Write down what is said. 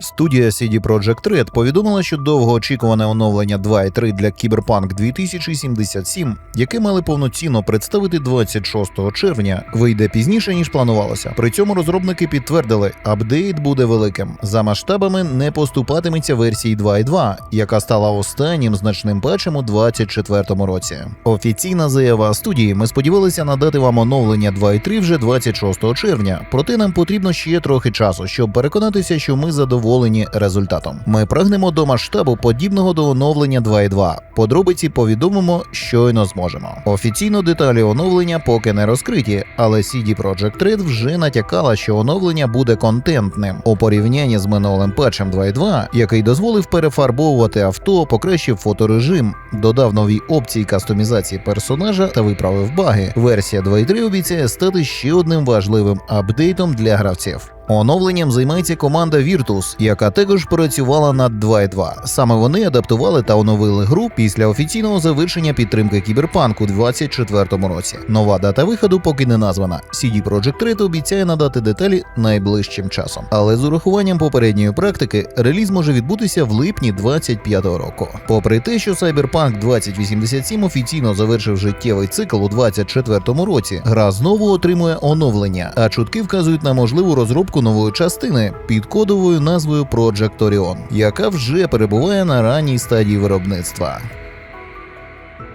Студія CD Projekt Red повідомила, що довгоочікуване оновлення 2.3 для Cyberpunk 2077, яке мали повноцінно представити 26 червня, вийде пізніше ніж планувалося. При цьому розробники підтвердили, апдейт буде великим. За масштабами не поступатиметься версії 2.2, яка стала останнім значним патчем у 2024 році. Офіційна заява студії. Ми сподівалися надати вам оновлення 2.3 вже 26 червня. Проте нам потрібно ще трохи часу, щоб переконатися, що ми задоволені результатом. Ми прагнемо до масштабу подібного до оновлення 2.2. Подробиці повідомимо щойно зможемо. Офіційно деталі оновлення поки не розкриті, але CD Projekt Red вже натякала, що оновлення буде контентним у порівнянні з минулим патчем 2.2, який дозволив перефарбовувати авто, покращив фоторежим, додав нові опції кастомізації персонажа та виправив баги. Версія 2.3 обіцяє стати ще одним важливим апдейтом для гравців. Оновленням займається команда Virtus, яка також працювала над 2.2. Саме вони адаптували та оновили гру після офіційного завершення підтримки кіберпанку у 2024 році. Нова дата виходу поки не названа. CD Projekt Red обіцяє надати деталі найближчим часом. Але з урахуванням попередньої практики реліз може відбутися в липні 2025 року. Попри те, що Cyberpunk 2087 офіційно завершив життєвий цикл у 2024 році, гра знову отримує оновлення, а чутки вказують на можливу розробку нової частини під кодовою назвою Project Orion, яка вже перебуває на ранній стадії виробництва.